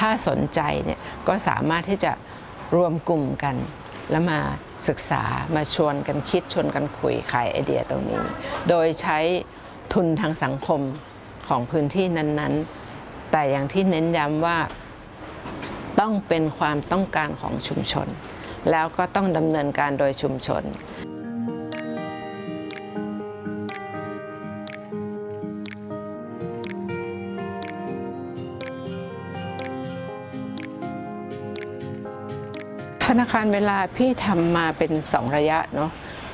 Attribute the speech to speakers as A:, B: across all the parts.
A: ถ้าสนใจเนี่ยก็สามารถที่จะรวมกลุ่มกัน แล้วมาศึกษามาชวนกันคิดชวนกันคุยขายไอเดียตรงนี้ โดยใช้ทุนทางสังคมของพื้นที่นั้นๆ แต่อย่างที่เน้นย้ำว่าต้องเป็นความต้องการของชุมชน แล้วก็ต้องดำเนินการโดยชุมชน ธนาคารเวลาพี่ทำมาเป็นสองระยะเนาะ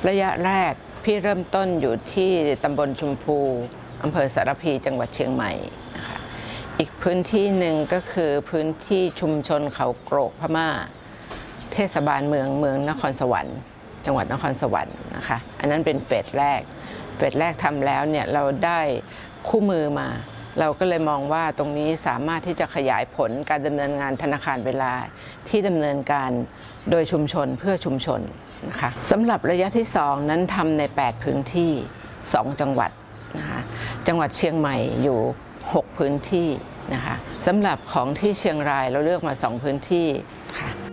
A: ระยะแรกพี่เริ่มต้นอยู่ที่ตำบลชุมพูอำเภอสารพีจังหวัดเชียงใหม่นะคะอีกพื้นที่หนึ่งก็คือพื้นที่ชุมชนเขาโกรกพม่า เทศบาลเมืองเมืองนครสวรรค์ จังหวัดนครสวรรค์นะคะอันนั้นเป็นเฟสแรกเฟสแรกทำแล้วเนี่ยเราได้คู่มือมา เราก็เลยมองว่าตรงนี้สามารถที่จะขยายผลการดำเนินงานธนาคารเวลาที่ดำเนินการโดยชุมชนเพื่อชุมชนนะคะสำหรับระยะที่ 2 นั้นทำใน 8 พื้นที่ 2 จังหวัดนะคะจังหวัดเชียงใหม่อยู่ 6 พื้นที่นะคะสำหรับของที่เชียงรายเราเลือกมา 2 พื้นที่ค่ะ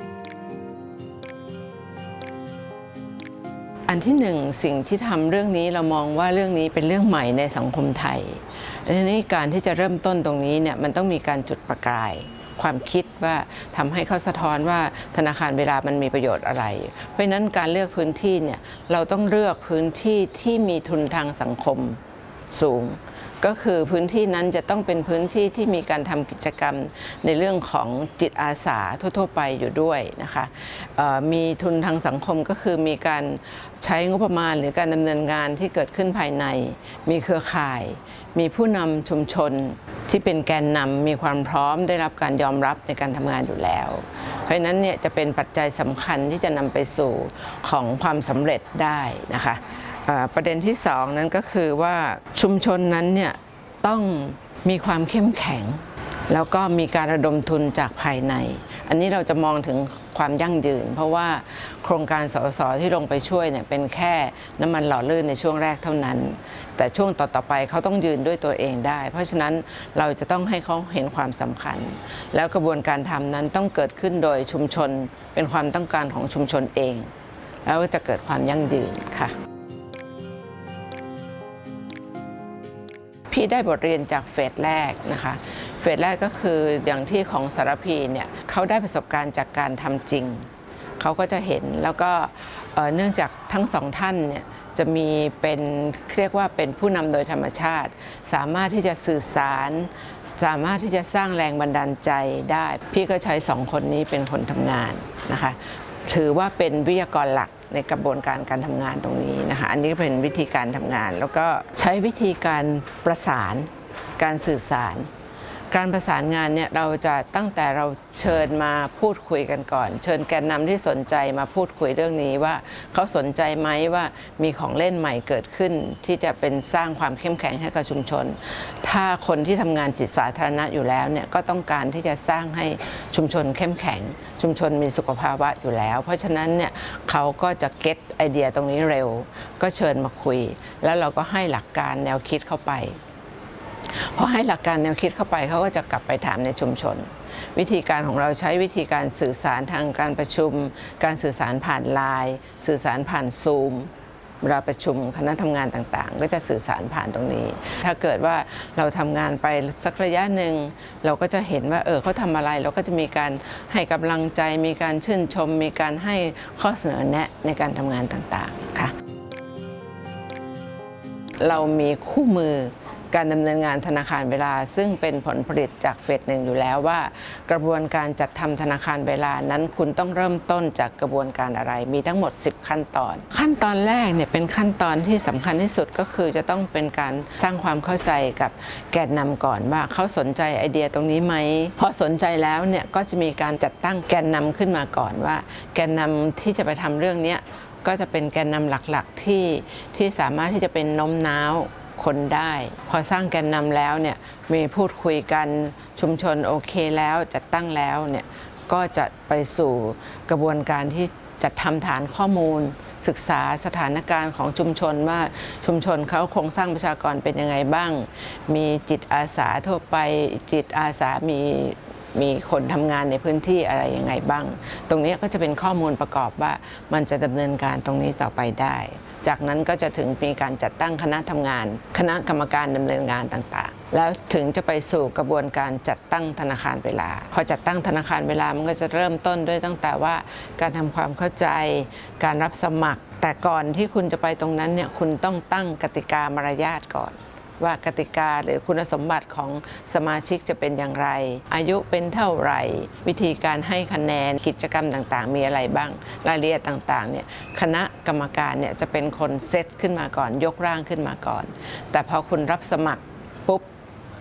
A: อันที่หนึ่งสิ่งที่ทำเรื่องนี้เรามองว่าเรื่องนี้เป็นเรื่องใหม่ในสังคมไทยในนี้การที่จะเริ่มต้นตรงนี้เนี่ยมันต้องมีการจุดประกายความคิดว่าทำให้เขาสะท้อนว่าธนาคารเวลามันมีประโยชน์อะไร เพราะฉะนั้นการเลือกพื้นที่เนี่ยเราต้องเลือกพื้นที่ที่มีทุนทางสังคมสูง ก็คือพื้นที่นั้นจะต้องเป็นพื้นที่ที่มีการทำกิจกรรมในเรื่องของจิตอาสาทั่ว ๆ ไปอยู่ด้วยนะคะมีทุนทางสังคมก็คือมีการใช้งบประมาณหรือการดำเนินงานที่เกิดขึ้นภายใน มีเครือข่าย มีผู้นำชุมชนที่เป็นแกนนำมีความพร้อมได้รับการยอมรับในการทำงานอยู่แล้ว เพราะนั้นเนี่ยจะเป็นปัจจัยสำคัญที่จะนำไปสู่ของความสำเร็จได้นะคะ ประเด็นที่สองนั้นก็คือว่าชุมชนนั้นเนี่ยต้องมีความเข้มแข็ง แล้วก็มีการระดมทุนจากภายใน อันนี้เราจะมองถึงความยั่งยืน เพราะว่าโครงการสสที่ลงไปช่วยเนี่ยเป็นแค่น้ำมันหล่อลื่นในช่วงแรกเท่านั้น แต่ช่วงต่อๆไปเขาต้องยืนด้วยตัวเองได้ เพราะฉะนั้นเราจะต้องให้เขาเห็นความสำคัญ แล้วกระบวนการทำนั้นต้องเกิดขึ้นโดยชุมชนเป็นความต้องการของชุมชนเอง แล้วจะเกิดความยั่งยืนค่ะ พี่ได้บทเรียนจากเฟสแรกนะคะ เฟสแรกก็คืออย่างที่ของสารพีเนี่ยเขาได้ประสบการณ์จากการทำจริง เขาก็จะเห็นแล้วก็เนื่องจากทั้งสองท่านเนี่ยจะมีเป็นเรียกว่าเป็นผู้นำโดยธรรมชาติ สามารถที่จะสื่อสาร สามารถที่จะสร้างแรงบันดาลใจได้ พี่ก็ใช้สองคนนี้เป็นคนทำงานนะคะ ถือว่าเป็นวิทยากรหลักในกระบวนการการทำงานตรงนี้นะคะอันนี้ก็เป็นวิธีการทำงาน แล้วก็ใช้วิธีการประสานการสื่อสาร การประสานงานเนี่ยเราจะตั้งแต่เราเชิญมาพูดคุยกันก่อน เชิญแกนนำที่สนใจมาพูดคุยเรื่องนี้ว่าเขาสนใจไหมว่ามีของเล่นใหม่เกิดขึ้น ที่จะเป็นสร้างความเข้มแข็งให้กับชุมชน ถ้าคนที่ทำงานจิตสาธารณะอยู่แล้วเนี่ยก็ต้องการที่จะสร้างให้ชุมชนเข้มแข็ง ชุมชนมีสุขภาวะอยู่แล้ว เพราะฉะนั้นเนี่ยเขาก็จะเก็ตไอเดียตรงนี้เร็ว ก็เชิญมาคุย แล้วเราก็ให้หลักการแนวคิดเข้าไป พอให้หลักการแนวคิดเข้าไปเขาก็จะกลับไปถามในชุมชน วิธีการของเราใช้วิธีการสื่อสารทางการประชุม การสื่อสารผ่านไลน์สื่อสารผ่านซูมเวลาประชุมคณะทำงานต่างๆ ก็จะสื่อสารผ่านตรงนี้ ถ้าเกิดว่าเราทำงานไปสักระยะหนึ่ง เราก็จะเห็นว่าเออเขาทำอะไร เราก็จะมีการให้กำลังใจ มีการชื่นชม มีการให้ข้อเสนอแนะในการทำงานต่างๆค่ะ เรามีคู่มือ การดำเนินงานธนาคารเวลา ซึ่งเป็นผลผลิตจากเฟสหนึ่งอยู่แล้วว่า กระบวนการจัดทำธนาคารเวลานั้นคุณต้องเริ่มต้นจากกระบวนการอะไร มีทั้งหมด 10 ขั้นตอน ขั้นตอนแรกเนี่ยเป็นขั้นตอนที่สำคัญที่สุดก็คือจะต้องเป็นการสร้างความเข้าใจกับแกนนำก่อนว่าเขาสนใจไอเดียตรงนี้ไหมพอสนใจแล้วเนี่ยก็จะมีการจัดตั้งแกนนำขึ้นมาก่อนว่า แกนนำที่จะไปทำเรื่องนี้ก็จะเป็นแกนนำหลักๆที่ที่สามารถที่จะเป็นน้มน้าว คนได้ พอสร้างแกนนำแล้วเนี่ยมีพูดคุยกันชุมชนโอเคแล้วจัดตั้งแล้วเนี่ยก็จะไปสู่กระบวนการที่จัดทำฐานข้อมูล ศึกษาสถานการณ์ของชุมชนว่าชุมชนเขาโครงสร้างประชากรเป็นยังไงบ้าง มีจิตอาสาทั่วไปจิตอาสามี มีคนทำงานในพื้นที่อะไรยังไงบ้าง ตรงนี้ก็จะเป็นข้อมูลประกอบว่ามันจะดำเนินการตรงนี้ต่อไปได้ จากนั้นก็จะถึงมีการจัดตั้งคณะทำงาน คณะกรรมการดำเนินงานต่างๆ แล้วถึงจะไปสู่กระบวนการจัดตั้งธนาคารเวลา พอจัดตั้งธนาคารเวลามันก็จะเริ่มต้นด้วยตั้งแต่ว่าการทำความเข้าใจ การรับสมัคร แต่ก่อนที่คุณจะไปตรงนั้นเนี่ยคุณต้องตั้งกติกามารยาทก่อน ว่ากติกาหรือคุณสมบัติของสมาชิกจะเป็นอย่างไร อายุเป็นเท่าไหร่ วิธีการให้คะแนนกิจกรรมต่างๆ มีอะไรบ้าง รายละเอียดต่างๆเนี่ยคณะกรรมการเนี่ยจะเป็นคนเซตขึ้นมาก่อน ยกร่างขึ้นมาก่อน แต่พอคุณรับสมัครปุ๊บ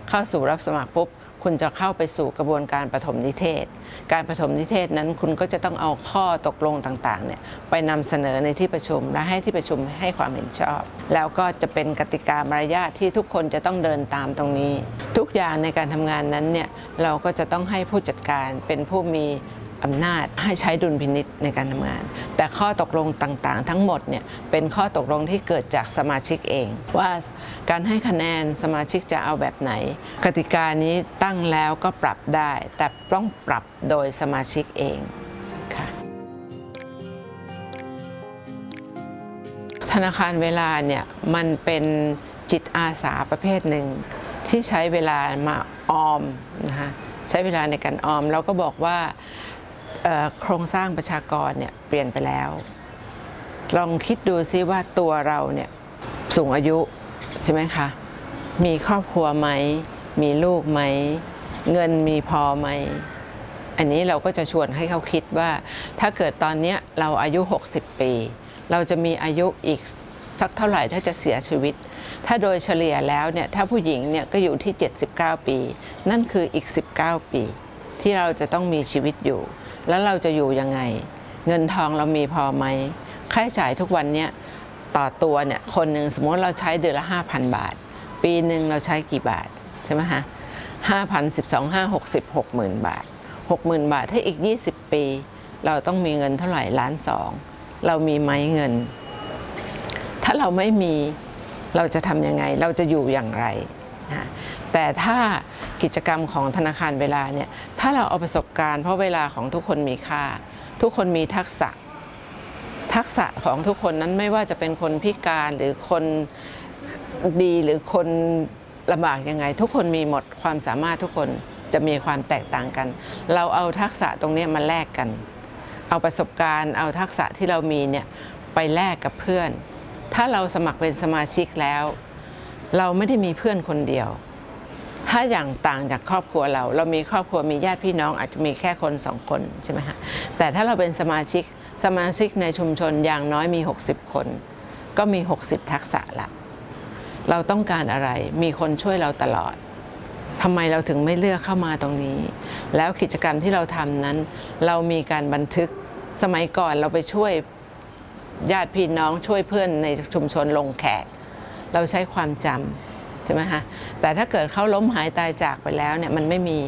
A: เข้าสู่รับสมัครปุ๊บ คุณจะเข้าไปสู่กระบวนการปฐมนิเทศ การปฐมนิเทศนั้นคุณก็จะต้องเอาข้อตกลงต่างๆเนี่ยไปนำเสนอในที่ประชุมและให้ที่ประชุมให้ความเห็นชอบ แล้วก็จะเป็นกติกามารยาทที่ทุกคนจะต้องเดินตามตรงนี้ ทุกอย่างในการทำงานนั้นเนี่ยเราก็จะต้องให้ผู้จัดการเป็นผู้มี อำนาจให้ใช้ดุลพินิษในการทำงาน แต่ข้อตกลงต่างๆ ทั้งหมดเนี่ยเป็นข้อตกลงที่เกิดจากสมาชิกเอง ว่าการให้คะแนนสมาชิกจะเอาแบบไหน กติกานี้ตั้งแล้วก็ปรับได้ แต่ต้องปรับโดยสมาชิกเองค่ะธนาคารเวลาเนี่ยมันเป็นจิตอาสาประเภทหนึ่งที่ใช้เวลามาออมนะคะใช้เวลาในการออมเราก็บอกว่า โครงสร้างประชากรเนี่ยเปลี่ยนไปแล้ว ลองคิดดูซิว่าตัวเราเนี่ยสูงอายุใช่ไหมคะ มีครอบครัวไหม มีลูกไหม เงินมีพอไหม อันนี้เราก็จะชวนให้เขาคิดว่า ถ้าเกิดตอนนี้เราอายุ 60 ปี เราจะมีอายุอีกสักเท่าไหร่ถ้าจะเสียชีวิต ถ้าโดยเฉลี่ยแล้วเนี่ยถ้าผู้หญิงเนี่ยก็อยู่ที่ 79 ปี นั่นคืออีก 19 ปี ที่เราจะต้องมีชีวิตอยู่ แล้วเราจะอยู่ยังไง เงินทองเรามีพอไหมค่าใช้จ่ายทุกวันเนี่ยต่อตัวเนี่ยคนหนึ่งสมมติเราใช้เดือนละ 5,000 บาท ปีหนึ่งเราใช้กี่บาท ใช่ไหมฮะห้าพันสิบสองห้าหกสิบหกหมื่นบาทหกหมื่นบาทถ้าอีก20ปี เราต้องมีเงินเท่าไหร่ล้านสองเรามีไหมเงิน ถ้าเราไม่มีเราจะทำยังไง เราจะอยู่อย่างไร นะแต่ถ้ากิจกรรมของธนาคารเวลาเนี่ยถ้าเราเอาประสบการณ์เพราะเวลาของทุกคนมีค่า ทุกคนมีทักษะ ทักษะของทุกคนนั้นไม่ว่าจะเป็นคนพิการหรือคนดีหรือคนลำบากยังไง ทุกคนมีหมดความสามารถทุกคนจะมีความแตกต่างกัน เราเอาทักษะตรงนี้มาแลกกัน เอาประสบการณ์ เอาทักษะที่เรามีเนี่ยไปแลกกับเพื่อน ถ้าเราสมัครเป็นสมาชิกแล้ว เราไม่ได้มีเพื่อนคนเดียว ถ้าอย่างต่างจากครอบครัวเรา เรามีครอบครัวมีญาติพี่น้องอาจจะมีแค่คนสองคนใช่ไหมฮะแต่ถ้าเราเป็นสมาชิกสมาชิกในชุมชนอย่างน้อยมี 60 คน ก็มี 60 ทักษะละเราต้องการอะไรมีคนช่วยเราตลอดทำไมเราถึงไม่เลือกเข้ามาตรงนี้ แล้วกิจกรรมที่เราทำนั้น เรามีการบันทึกสมัยก่อนเราไปช่วยญาติพี่น้องช่วยเพื่อนในชุมชนลงแขก เราใช้ความจำใช่ไหมคะแต่ถ้าเกิดเขาล้มหายตายจากไปแล้วเนี่ยมันไม่มี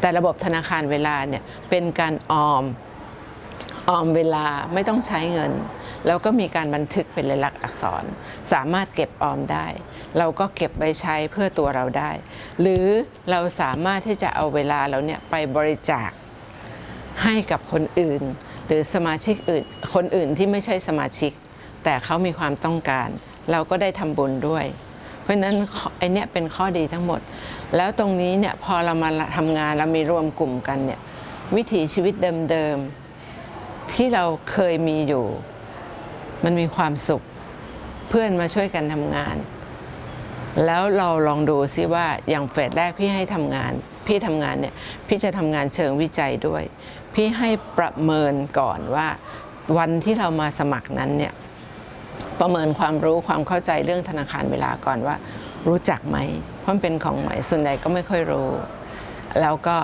A: แต่ระบบธนาคารเวลาเนี่ยเป็นการออมออมเวลาไม่ต้องใช้เงิน แล้วก็มีการบันทึกเป็นลายลักษณ์อักษร สามารถเก็บออมได้ เราก็เก็บไว้ใช้เพื่อตัวเราได้ หรือเราสามารถที่จะเอาเวลาเราเนี่ยไปบริจาคให้กับคนอื่น หรือสมาชิกอื่น คนอื่นที่ไม่ใช่สมาชิก แต่เขามีความต้องการ เราก็ได้ทำบุญด้วย เพราะฉะนั้นไอเนี้ยเป็นข้อดีทั้งหมด แล้วตรงนี้เนี่ยพอเรามาทำงานเรามีรวมกลุ่มกันเนี่ยวิถีชีวิตเดิมๆที่เราเคยมีอยู่ มันมีความสุข เพื่อนมาช่วยกันทำงาน แล้วเราลองดูซิว่าอย่างเฟสแรกพี่ให้ทำงาน พี่ทำงานเนี่ยพี่จะทำงานเชิงวิจัยด้วย พี่ให้ประเมินก่อนว่าวันที่เรามาสมัครนั้นเนี่ย ประเมินความรู้ความเข้าใจเรื่องธนาคารเวลาก่อนว่า รู้จักไหมเพราะมันเป็นของใหม่ส่วนใหญ่ก็ไม่ค่อยรู้ แล้วก็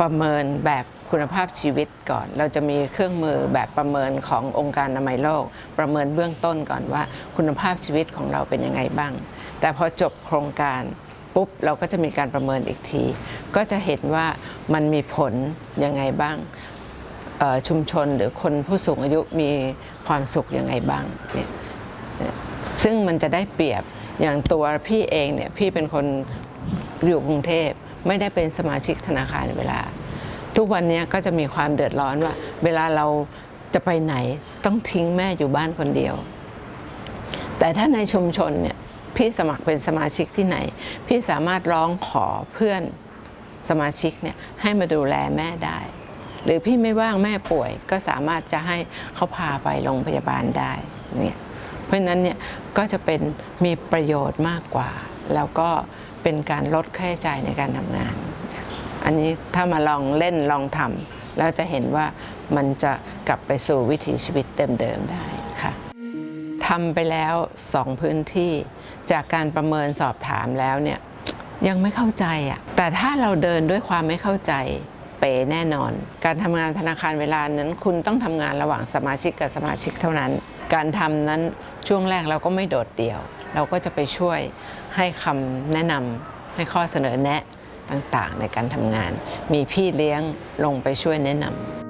A: ประเมินแบบคุณภาพชีวิตก่อน เราจะมีเครื่องมือแบบประเมินขององค์การอนามัยโลก ประเมินเบื้องต้นก่อนว่า คุณภาพชีวิตของเราเป็นยังไงบ้าง แต่พอจบโครงการปุ๊บเราก็จะมีการประเมินอีกที ก็จะเห็นว่ามันมีผลยังไงบ้างชุมชนหรือคนผู้สูงอายุมีความสุขยังไงบ้างเนี่ย ซึ่งมันจะได้เปรียบอย่างตัวพี่เองเนี่ยพี่เป็นคนอยู่กรุงเทพไม่ได้เป็นสมาชิกธนาคารเวลา ทุกวันนี้ก็จะมีความเดือดร้อนว่า เวลาเราจะไปไหนต้องทิ้งแม่อยู่บ้านคนเดียว แต่ถ้าในชุมชนเนี่ยพี่สมัครเป็นสมาชิกที่ไหน พี่สามารถร้องขอเพื่อนสมาชิกเนี่ยให้มาดูแลแม่ได้ หรือพี่ไม่ว่างแม่ป่วยก็สามารถจะให้เขาพาไปโรงพยาบาลได้เนี่ย ราะฉะนั้นเนี่ยก็จะเป็นมีประโยชน์มากกว่า แล้วก็เป็นการลดค่าใช้จ่ายในการทำงาน อันนี้ถ้ามาลองเล่นลองทำแล้วจะเห็นว่ามันจะกลับไปสู่วิถีชีวิตเดิมๆได้ค่ะทำไปแล้วสองพื้นที่จากการประเมินสอบถามแล้วเนี่ยยังไม่เข้าใจอะแต่ถ้าเราเดินด้วยความไม่เข้าใจ เป๋แน่นอน การทำงานธนาคารเวลานั้น คุณต้องทำงานระหว่างสมาชิกกับสมาชิกเท่านั้น การทำนั้นช่วงแรกเราก็ไม่โดดเดี่ยว เราก็จะไปช่วยให้คำแนะนำให้ข้อเสนอแนะต่างๆ ในการทำงาน มีพี่เลี้ยงลงไปช่วยแนะนำ